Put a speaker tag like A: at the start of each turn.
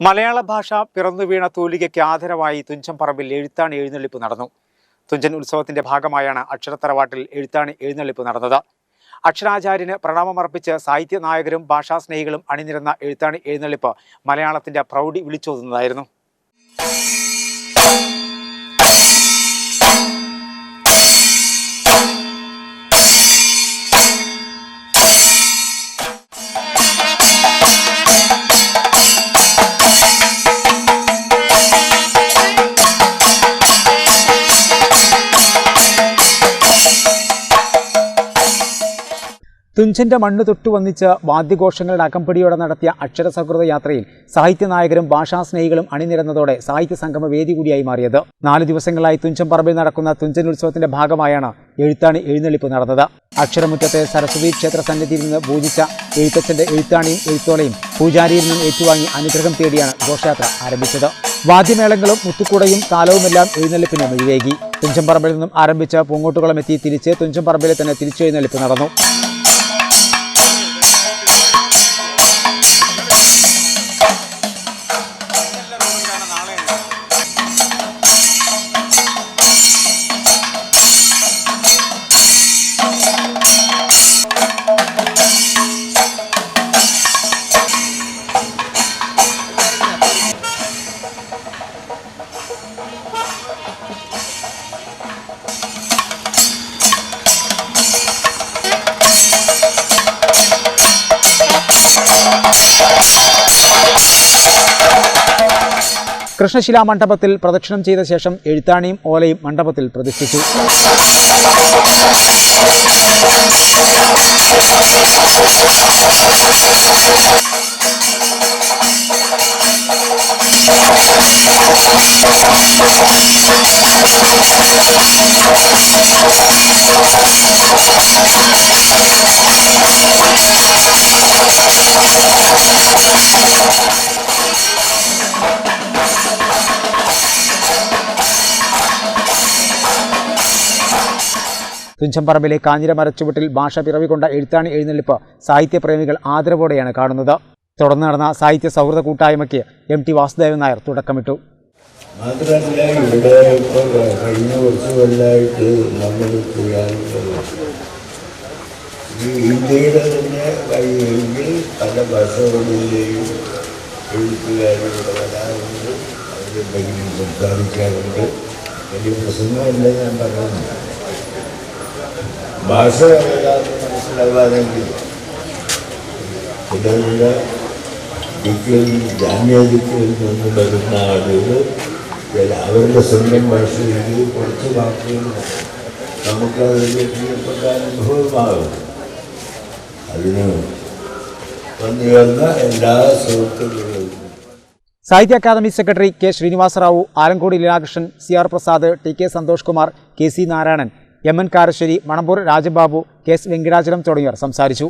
A: മലയാള ഭാഷ പിറന്നു വീണ തൂലികയ്ക്ക് ആദരവായി തുഞ്ചൻ പറമ്പിൽ എഴുത്താണി എഴുന്നള്ളിപ്പ് നടന്നു. തുഞ്ചൻ ഉത്സവത്തിന്റെ ഭാഗമായാണ് അക്ഷരത്തറവാട്ടിൽ എഴുത്താണി എഴുന്നള്ളിപ്പ് നടന്നത്. അക്ഷരാചാര്യന് പ്രണാമമർപ്പിച്ച് സാഹിത്യ നായകരും ഭാഷാസ്നേഹികളും അണിനിരന്ന എഴുത്താണി എഴുന്നള്ളിപ്പ് മലയാളത്തിന്റെ പ്രൗഢി വിളിച്ചോതുന്നതായിരുന്നു. തുഞ്ചന്റെ മണ്ണ് തൊട്ടു വന്നിച്ച് വാദ്യഘോഷങ്ങളുടെ അകമ്പടിയോടെ നടത്തിയ അക്ഷര സൗഹൃദ യാത്രയിൽ സാഹിത്യനായകരും ഭാഷാസ്നേഹികളും അണിനിരന്നതോടെ സാഹിത്യ സംഗമ വേദി കൂടിയായി മാറിയത്. നാല് ദിവസങ്ങളായി തുഞ്ചൻ പറമ്പിൽ നടക്കുന്ന തുഞ്ചൻ ഉത്സവത്തിന്റെ ഭാഗമായാണ് എഴുത്താണി എഴുന്നള്ളിപ്പ് നടന്നത്. അക്ഷരമുറ്റത്തെ സരസ്വതി ക്ഷേത്ര സന്നിധിയിൽ നിന്ന് പൂജിച്ച എഴുത്തച്ഛന്റെ എഴുത്താണിയും എഴുത്തോളയും പൂജാരിയിൽ നിന്നും ഏറ്റുവാങ്ങി അനുഗ്രഹം തേടിയാണ് ഘോഷയാത്ര ആരംഭിച്ചത്. വാദ്യമേളങ്ങളും മുത്തുക്കൂടയും താലവുമെല്ലാം എഴുന്നള്ളിപ്പിന് മിഴിവേകി. തുഞ്ചൻപറമ്പിൽ നിന്നും ആരംഭിച്ച പൂങ്ങോട്ടുകുളം എത്തി തിരിച്ച് തുഞ്ചൻപറമ്പിലെ തന്നെ തിരിച്ചെഴുന്നള്ളിപ്പ് നടന്നു. കൃഷ്ണശിലാ മണ്ഡപത്തിൽ പ്രദക്ഷിണം ചെയ്ത ശേഷം എഴുത്താണിയും ഓലയും മണ്ഡപത്തിൽ പ്രതിഷ്ഠിച്ചു. തുഞ്ചൻപറമ്പിലെ കാഞ്ഞിര മരച്ചുവട്ടിൽ ഭാഷ പിറവികൊണ്ട എഴുത്താണി എഴുന്നള്ളിപ്പ്. സാഹിത്യപ്രേമികൾ ആദരവോടെയാണ് കാണുന്നത്. തുടർന്ന് നടന്ന സാഹിത്യ സൗഹൃദ കൂട്ടായ്മയ്ക്ക് എം ടി വാസുദേവൻ നായർ തുടക്കമിട്ടു.
B: മാത്രമല്ല ഇവിടെ ഇപ്പോൾ കഴിഞ്ഞ കുറച്ച് കൊല്ലമായിട്ട് നമ്മൾ ഈ ഇന്ത്യയുടെ തന്നെ കഴിയുമെങ്കിൽ പല ഭാഷകളിലെയും എഴുത്തുകാരുടെ വരാറുണ്ട്. വരാറുണ്ട് അവരെന്തെങ്കിലും സംസാരിക്കാറുണ്ട്. വലിയ പ്രസംഗമല്ല ഞാൻ പറയുന്നത് ഭാഷ എല്ലാവർക്കും ഡിഗ്രി ജാമ്യ ഡിഗ്രിയിൽ നിന്ന് വരുന്ന ആളുകൾ ചില അവരുടെ സ്വന്തം ഭാഷയിൽ കുറച്ച് വാക്കുകൾ നമുക്കതിൽ പ്രിയപ്പെട്ട അനുഭവമാകും. അതിന് വന്നു വന്ന എല്ലാ സുഹൃത്തുക്കളും.
A: Sahitya Akademi secretary K Srinivasarao Alankode Leelakrishnan C R Prasad T K Santhosh Kumar K C Narayanan M N Karassery Manampur Rajababu K S Venkitachalam തുടങ്ങിയവർ സംസാരിച്ചു.